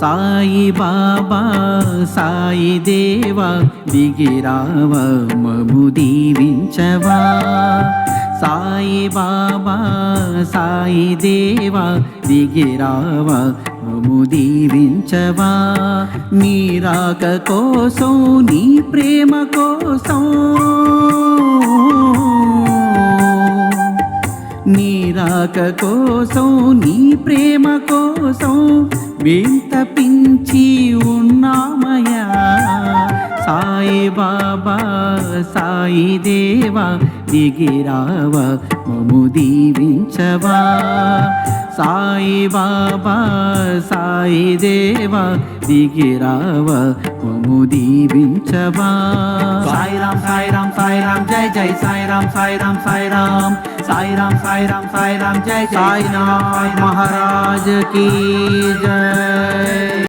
సాయి బాబా సాయి దేవా దిగిరావ మము దీవించవా. సాయి బాబా సాయి దేవా దిగిరావ మము దీవించవా. నీ రాక కోసం నీ ప్రేమ కోసం నీ రాక కోసం నీ ప్రేమ కోసం వింత పించి ఉన్నామయ్యా. సాయి బాబా సాయి దేవా దిగిరావా మము దీవించవా. సాయి బాబా సాయి దేవా దిగిరావా మము దీవించవా సాయిరామ్ సాయిరామ్ సాయిరామ్ జై జై సాయిరామ్ సాయిరామ్ సాయిరామ్ సాయిరామ్ సాయిరామ్ సాయిరామ్ జై సాయినాథ్ మహారాజ్ కీ జై